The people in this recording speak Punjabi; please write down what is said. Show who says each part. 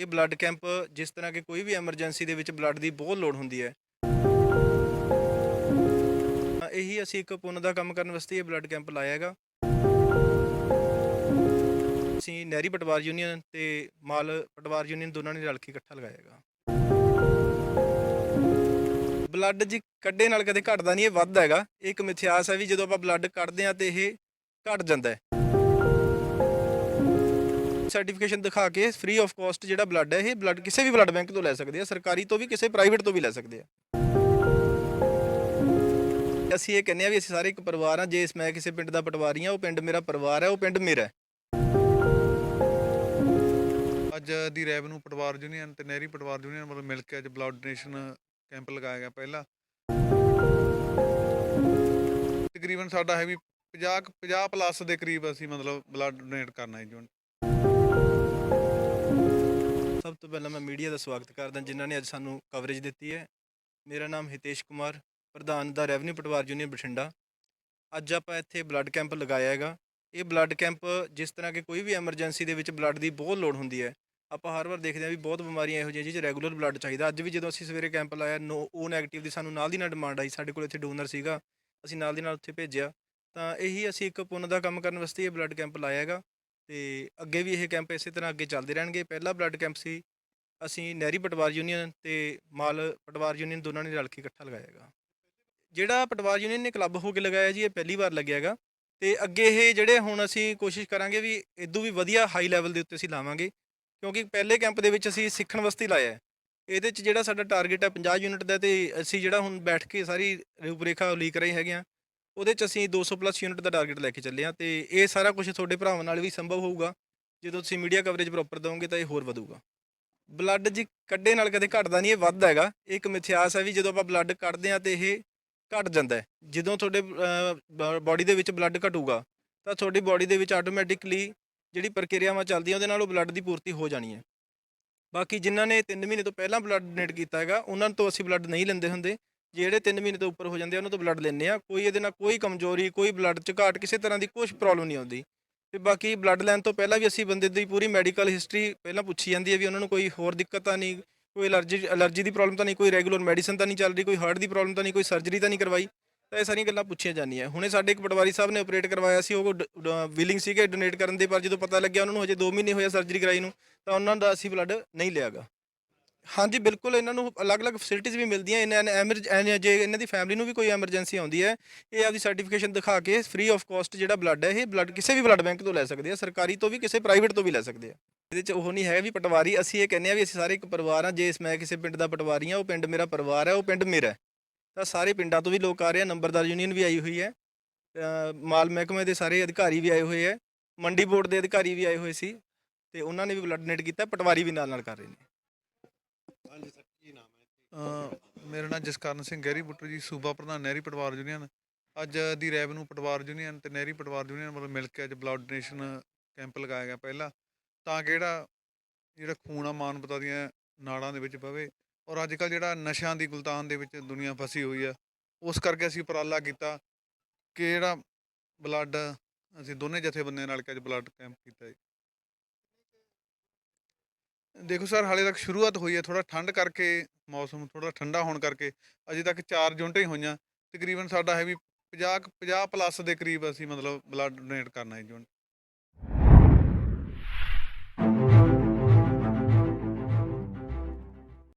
Speaker 1: ਇਹ ਬਲੱਡ ਕੈਂਪ ਜਿਸ ਤਰ੍ਹਾਂ ਕਿ ਕੋਈ ਵੀ ਐਮਰਜੈਂਸੀ ਦੇ ਵਿੱਚ ਬਲੱਡ ਦੀ ਬਹੁਤ ਲੋੜ ਹੁੰਦੀ ਹੈ। ਤਾਂ ਇਹੀ ਅਸੀਂ ਇੱਕ ਪੁੰਨ ਦਾ ਕੰਮ ਕਰਨ ਵਾਸਤੇ ਇਹ ਬਲੱਡ ਕੈਂਪ ਲਾਇਆ ਹੈਗਾ। ਅਸੀਂ ਨਹਿਰੀ ਪਟਵਾਰ ਯੂਨੀਅਨ ਤੇ ਮਾਲ ਪਟਵਾਰ ਯੂਨੀਅਨ ਦੋਨਾਂ ਨੇ ਰਲ ਕੇ ਇਕੱਠਾ ਲਗਾਇਆ ਹੈਗਾ। ਬਲੱਡ ਜੀ ਕੱਢੇ ਨਾਲ ਕਦੇ ਘਟਦਾ ਨਹੀਂ, ਇਹ ਵੱਧਦਾ ਹੈਗਾ। ਇਹ ਇੱਕ ਮਿਥਿਆਸ ਹੈ ਵੀ ਜਦੋਂ ਆਪਾਂ ਬਲੱਡ ਕੱਢਦੇ ਆ ਤੇ ਇਹ ਘਟ ਜਾਂਦਾ ਹੈ। ਸਰਟੀਫਿਕੇਸ਼ਨ ਦਿਖਾ ਕੇ ਫ੍ਰੀ ਆਫ ਕਾਸਟ ਜਿਹੜਾ ਬਲੱਡ ਹੈ, ਇਹ ਬਲੱਡ ਕਿਸੇ ਵੀ ਬਲੱਡ ਬੈਂਕ ਤੋਂ ਲੈ ਸਕਦੇ ਆ, ਸਰਕਾਰੀ ਤੋਂ ਵੀ ਕਿਸੇ ਪ੍ਰਾਈਵੇਟ ਤੋਂ ਵੀ ਲੈ ਸਕਦੇ ਆ। ਅਸੀਂ ਇਹ ਕਹਿੰਦੇ ਆ ਵੀ ਅਸੀਂ ਸਾਰੇ ਇੱਕ ਪਰਿਵਾਰ ਆ, ਜੇ ਮੈਂ ਕਿਸੇ ਪਿੰਡ ਦਾ ਪਟਵਾਰੀ ਆ, ਉਹ ਪਿੰਡ ਮੇਰਾ ਪਰਿਵਾਰ ਹੈ, ਉਹ ਪਿੰਡ ਮੇਰਾ ਹੈ।
Speaker 2: ਅੱਜ ਦੀ ਰੈਵਨਿਊ ਪਟਵਾਰ ਯੂਨੀਅਨ ਤੇ ਨਹਿਰੀ ਪਟਵਾਰ ਯੂਨੀਅਨ ਵੱਲੋਂ ਮਿਲ ਕੇ ਅੱਜ ਬਲੱਡ ਡੋਨੇਸ਼ਨ ਕੈਂਪ ਲਗਾਇਆ ਗਿਆ ਪਹਿਲਾ। ਤਕਰੀਬਨ ਸਾਡਾ ਹੈ ਵੀ 50 ਕੁ- 50 ਪਲੱਸ ਦੇ ਕਰੀਬ ਅਸੀਂ ਮਤਲਬ ਬਲੱਡ ਡੋਨੇਟ ਕਰਨਾ ਹੈ ਜੀ
Speaker 1: ਸਭ ਤੋਂ ਪਹਿਲਾਂ ਮੈਂ ਮੀਡੀਆ ਦਾ ਸਵਾਗਤ ਕਰਦਾ, ਜਿਨ੍ਹਾਂ ਨੇ ਅੱਜ ਸਾਨੂੰ ਕਵਰੇਜ ਦਿੱਤੀ ਹੈ। ਮੇਰਾ ਨਾਮ ਹਿਤੇਸ਼ ਕੁਮਾਰ, ਪ੍ਰਧਾਨ ਦਾ ਰੈਵਨਿਊ ਪਟਵਾਰ ਯੂਨੀਅਨ ਬਠਿੰਡਾ। ਅੱਜ ਆਪਾਂ ਇੱਥੇ ਬਲੱਡ ਕੈਂਪ ਲਗਾਇਆ ਹੈਗਾ। ਇਹ ਬਲੱਡ ਕੈਂਪ ਜਿਸ ਤਰ੍ਹਾਂ ਕਿ ਕੋਈ ਵੀ ਐਮਰਜੈਂਸੀ ਦੇ ਵਿੱਚ ਬਲੱਡ ਦੀ ਬਹੁਤ ਲੋੜ ਹੁੰਦੀ ਹੈ। ਆਪਾਂ ਹਰ ਵਾਰ ਦੇਖਦੇ ਹਾਂ ਵੀ ਬਹੁਤ ਬਿਮਾਰੀਆਂ ਇਹੋ ਜਿਹੀਆਂ ਜਿਹ 'ਚ ਰੈਗੂਲਰ ਬਲੱਡ ਚਾਹੀਦਾ। ਅੱਜ ਵੀ ਜਦੋਂ ਅਸੀਂ ਸਵੇਰੇ ਕੈਂਪ ਲਾਇਆ, ਨੋ ਓ ਨੈਗੇਟਿਵ ਦੀ ਸਾਨੂੰ ਨਾਲ ਦੀ ਨਾਲ ਡਿਮਾਂਡ ਆਈ। ਸਾਡੇ ਕੋਲ ਇੱਥੇ ਡੋਨਰ ਸੀਗਾ। ਅਸੀਂ ਨਾਲ ਦੀ ਨਾਲ ਉੱਥੇ ਭੇਜਿਆ। ਤਾਂ ਇਹੀ ਅਸੀਂ ਇੱਕ ਪੁੰਨ ਦਾ ਕੰਮ ਕਰਨ ਵਾਸਤੇ ਇਹ ਬਲੱਡ ਕੈਂਪ ਲਾਇਆ ਹੈਗਾ। ਤੇ ਅੱਗੇ ਵੀ ਇਹ ਕੈਂਪ ਇਸੇ ਤਰ੍ਹਾਂ ਅੱਗੇ ਚੱਲਦੇ ਰਹਿਣਗੇ। ਪਹਿਲਾ ਬਲੱਡ ਕੈਂਪ ਸੀ, ਅਸੀਂ ਨਹਿਰੀ ਪਟਵਾਰ ਯੂਨੀਅਨ ਤੇ ਮਾਲ ਪਟਵਾਰ ਯੂਨੀਅਨ ਦੋਨਾਂ ਨੇ ਰਲ ਕੇ ਇਕੱਠਾ ਲਗਾਇਆ ਹੈਗਾ। ਜਿਹੜਾ ਪਟਵਾਰ ਯੂਨੀਅਨ ਨੇ ਕਲੱਬ ਹੋ ਕੇ ਲਗਾਇਆ ਜੀ, ਇਹ ਪਹਿਲੀ ਵਾਰ ਲੱਗਿਆ ਹੈਗਾ। ਤੇ ਅੱਗੇ ਇਹ ਜਿਹੜੇ ਹੁਣ ਅਸੀਂ ਕੋਸ਼ਿਸ਼ ਕਰਾਂਗੇ ਵੀ ਇਦੋਂ ਵੀ ਵਧੀਆ ਹਾਈ ਲੈਵਲ ਦੇ ਉੱਤੇ ਅਸੀਂ ਲਾਵਾਂਗੇ, ਕਿਉਂਕਿ ਪਹਿਲੇ ਕੈਂਪ ਦੇ ਵਿੱਚ ਅਸੀਂ ਸਿੱਖਣ ਵਾਸਤੇ ਲਾਇਆ ਇਹਦੇ 'ਚ ਜਿਹੜਾ ਸਾਡਾ ਟਾਰਗੇਟ ਹੈ 50 ਯੂਨਿਟ ਦਾ ਤੇ ਅਸੀਂ ਜਿਹੜਾ ਹੁਣ ਬੈਠ ਕੇ ਸਾਰੀ ਰੂਪਰੇਖਾ ਉਲੀਕ ਰਹੇ ਹੈਗੇ ਆ ਉਹਦੇ 'ਚ ਅਸੀਂ 200 ਪਲੱਸ ਯੂਨਿਟ ਦਾ ਟਾਰਗੇਟ ਲੈ ਕੇ ਚੱਲੇ ਹਾਂ ਤੇ ਇਹ ਸਾਰਾ ਕੁਝ ਤੁਹਾਡੇ ਭਰਾਵਾਂ ਨਾਲ ਵੀ ਸੰਭਵ ਹੋਊਗਾ। ਜਦੋਂ ਤੁਸੀਂ ਮੀਡੀਆ ਕਵਰੇਜ ਪ੍ਰੋਪਰ ਦਿਓਗੇ ਤਾਂ ਇਹ ਹੋਰ ਵਧੂਗਾ। ਬਲੱਡ ਜੀ ਕੱਢੇ ਨਾਲ ਕਦੇ ਘਟਦਾ ਨਹੀਂ, ਇਹ ਵੱਧਦਾ ਹੈਗਾ। ਇਹ ਇੱਕ ਮਿਥਿਆਸ ਹੈ ਵੀ ਜਦੋਂ ਆਪਾਂ ਬਲੱਡ ਕੱਢਦੇ ਆ ਤੇ ਇਹ ਘਟ ਜਾਂਦਾ ਹੈ। ਜਦੋਂ ਤੁਹਾਡੇ ਬਾਡੀ ਦੇ ਵਿੱਚ ਬਲੱਡ ਘਟੂਗਾ, ਤਾਂ ਤੁਹਾਡੀ ਬਾਡੀ ਦੇ ਵਿੱਚ ਆਟੋਮੈਟਿਕਲੀ ਜਿਹੜੀ ਪ੍ਰਕਿਰਿਆਵਾਂ ਚੱਲਦੀਆਂ, ਉਹਦੇ ਨਾਲ ਉਹ ਬਲੱਡ ਦੀ ਪੂਰਤੀ ਹੋ ਜਾਣੀ ਹੈ। ਬਾਕੀ ਜਿਨ੍ਹਾਂ ਨੇ 3 ਮਹੀਨੇ ਤੋਂ ਪਹਿਲਾਂ ਬਲੱਡ ਡੋਨੇਟ ਕੀਤਾ ਹੈਗਾ, ਉਹਨਾਂ ਤੋਂ ਅਸੀਂ ਬਲੱਡ ਨਹੀਂ ਲੈਂਦੇ ਹੁੰਦੇ। ਜਿਹੜੇ 3 ਮਹੀਨੇ ਤੋਂ ਉੱਪਰ ਹੋ ਜਾਂਦੇ ਆ, ਉਹਨਾਂ ਤੋਂ ਬਲੱਡ ਲੈਂਦੇ ਆ। ਕੋਈ ਇਹਦੇ ਨਾਲ ਕੋਈ ਕਮਜ਼ੋਰੀ, ਕੋਈ ਬਲੱਡ ਚ ਘਾਟ, ਕਿਸੇ ਤਰ੍ਹਾਂ ਦੀ ਕੁਝ ਪ੍ਰੋਬਲਮ ਨਹੀਂ ਆਉਂਦੀ। ਤੇ ਬਾਕੀ ਬਲੱਡ ਲੈਣ ਤੋਂ ਪਹਿਲਾਂ ਵੀ ਅਸੀਂ ਬੰਦੇ ਦੀ ਪੂਰੀ ਮੈਡੀਕਲ ਹਿਸਟਰੀ ਪਹਿਲਾਂ ਪੁੱਛੀ ਜਾਂਦੀ ਹੈ ਵੀ ਉਹਨਾਂ ਨੂੰ ਕੋਈ ਹੋਰ ਦਿੱਕਤ ਤਾਂ ਨਹੀਂ, ਕੋਈ ਅਲਰਜੀ ਅਲਰਜੀ ਦੀ ਪ੍ਰੋਬਲਮ ਤਾਂ ਨਹੀਂ, ਕੋਈ ਰੈਗੂਲਰ ਮੈਡੀਸਨ ਤਾਂ ਨਹੀਂ ਚੱਲ ਰਹੀ, ਕੋਈ ਹਾਰਟ ਦੀ ਪ੍ਰੋਬਲਮ ਤਾਂ ਨਹੀਂ, ਕੋਈ ਸਰਜਰੀ ਤਾਂ ਨਹੀਂ ਕਰਵਾਈ। ਤਾਂ ਇਹ ਸਾਰੀਆਂ ਗੱਲਾਂ ਪੁੱਛੀਆਂ ਜਾਂਦੀਆਂ। ਹੁਣੇ ਸਾਡੇ ਇੱਕ ਪਟਵਾਰੀ ਸਾਹਿਬ ਨੇ ਆਪਰੇਟ ਕਰਵਾਇਆ ਸੀ, ਉਹ ਵਿਲਿੰਗ ਸੀਗੇ ਡੋਨੇਟ ਕਰਨ ਦੇ, ਪਰ ਜਦੋਂ ਪਤਾ ਲੱਗਿਆ ਉਹਨਾਂ ਨੂੰ ਹਜੇ 2 ਮਹੀਨੇ ਹੋਏ ਸਰਜਰੀ ਕਰਾਈ ਨੂੰ, ਤਾਂ ਉਹਨਾਂ ਦਾ ਅਸੀਂ ਬਲੱਡ ਨਹੀਂ ਲਿਆਗਾ। ਹਾਂਜੀ, ਬਿਲਕੁਲ ਇਹਨਾਂ ਨੂੰ ਅਲੱਗ-ਅਲੱਗ ਫੈਸਿਲਿਟੀਆਂ ਵੀ ਮਿਲਦੀਆਂ, ਇਹਨਾਂ ਨੇ ਐਮਰਜ ਜੇ ਇਹਨਾਂ ਦੀ ਫੈਮਿਲੀ ਨੂੰ ਵੀ ਕੋਈ ਐਮਰਜੈਂਸੀ ਆਉਂਦੀ ਹੈ, ਇਹ ਆਪਦੀ ਸਰਟੀਫਿਕੇਸ਼ਨ ਦਿਖਾ ਕੇ ਫ੍ਰੀ ਆਫ ਕਾਸਟ ਜਿਹੜਾ ਬਲੱਡ ਹੈ, ਇਹ ਬਲੱਡ ਕਿਸੇ ਵੀ ਬਲੱਡ ਬੈਂਕ ਤੋਂ ਲੈ ਸਕਦੇ ਆ, ਸਰਕਾਰੀ ਤੋਂ ਵੀ ਕਿਸੇ ਪ੍ਰਾਈਵੇਟ ਤੋਂ ਵੀ ਲੈ ਸਕਦੇ ਆ। ਇਹਦੇ ਚ ਉਹ ਨਹੀਂ ਹੈ ਵੀ ਪਟਵਾਰੀ, ਅਸੀਂ ਇਹ ਕਹਿੰਦੇ ਆ ਵੀ ਅਸੀਂ ਸਾਰੇ ਇੱਕ ਪਰਿਵਾਰ ਆ, ਜੇ ਮੈਂ ਕਿਸੇ ਪਿੰਡ ਦਾ ਪਟਵਾਰੀ ਆ, ਉਹ ਪਿੰਡ ਮੇਰਾ ਪਰਿਵਾਰ ਹੈ, ਉਹ ਪਿੰਡ ਮੇਰਾ ਤਾਂ ਸਾਰੇ ਪਿੰਡਾਂ ਤੋਂ ਵੀ ਲੋਕ ਆ ਰਹੇ ਆ ਨੰਬਰਦਾਰ ਯੂਨੀਅਨ ਵੀ ਆਈ ਹੋਈ ਹੈ ਮਾਲ ਮਹਿਕਮੇ ਦੇ ਸਾਰੇ ਅਧਿਕਾਰੀ ਵੀ ਆਏ ਹੋਏ ਹੈ, ਮੰਡੀ ਬੋਰਡ ਦੇ ਅਧਿਕਾਰੀ ਵੀ ਆਏ ਹੋਏ ਸੀ, ਤੇ ਉਹਨਾਂ ਨੇ ਵੀ ਬਲੱਡ ਡੋਨੇਟ ਕੀਤਾ, ਪਟਵਾਰੀ ਵੀ ਨਾਲ ਨਾਲ ਕਰ ਰਹੇ ਨੇ।
Speaker 2: ਹਾਂਜੀ ਸਰ ਕੀ ਨਾਮ ਹੈ ਮੇਰਾ ਨਾਮ ਜਸਕਰਨ ਸਿੰਘ ਗਹਿਰੀ ਬੁੱਟਰ ਜੀ, ਸੂਬਾ ਪ੍ਰਧਾਨ ਨਹਿਰੀ ਪਟਵਾਰ ਯੂਨੀਅਨ। ਅੱਜ ਦੀ ਰੈਵਨਿਊ ਪਟਵਾਰ ਯੂਨੀਅਨ ਤੇ ਨਹਿਰੀ ਪਟਵਾਰ ਯੂਨੀਅਨ ਵੱਲੋਂ ਮਿਲ ਕੇ ਅੱਜ ਬਲੱਡ ਡੋਨੇਸ਼ਨ ਕੈਂਪ ਲਗਾਇਆ ਗਿਆ ਪਹਿਲਾ। ਤਾਂ ਕਿ ਜਿਹੜਾ ਜਿਹੜਾ ਖੂਨ ਆ ਮਾਨਵਤਾ ਦੀਆਂ ਨਾੜਾਂ ਦੇ ਵਿੱਚ ਪਵੇ ਔਰ ਅੱਜ ਕੱਲ੍ਹ ਜਿਹੜਾ ਨਸ਼ਿਆਂ ਦੀ ਗੁਲਤਾਨ ਦੇ ਵਿੱਚ ਦੁਨੀਆ ਫਸੀ ਹੋਈ ਆ, ਉਸ ਕਰਕੇ ਅਸੀਂ ਉਪਰਾਲਾ ਕੀਤਾ ਕਿ ਜਿਹੜਾ ਬਲੱਡ, ਅਸੀਂ ਦੋਨੇ ਜਥੇਬੰਦੀਆਂ ਨਾਲ ਕੇ ਅੱਜ ਬਲੱਡ ਕੈਂਪ ਕੀਤਾ ਜੀ ਦੇਖੋ ਸਰ, ਹਾਲੇ ਤੱਕ ਸ਼ੁਰੂਆਤ ਹੋਈ ਹੈ ਥੋੜਾ ਠੰਡ ਕਰਕੇ, ਮੌਸਮ ਥੋੜਾ ਠੰਡਾ ਹੋਣ ਕਰਕੇ। ਅਜੇ ਤੱਕ 4 ਯੂਨਿਟਾਂ ਹੀ ਹੋਈਆਂ। ਤਕਰੀਬਨ ਸਾਡਾ ਹੈ ਵੀ 50 ਕੁ- 50 ਪਲੱਸ ਦੇ ਕਰੀਬ ਅਸੀਂ ਮਤਲਬ ਬਲੱਡ ਡੋਨੇਟ ਕਰਨਾ ਹੈ ਯੂਨਿਟ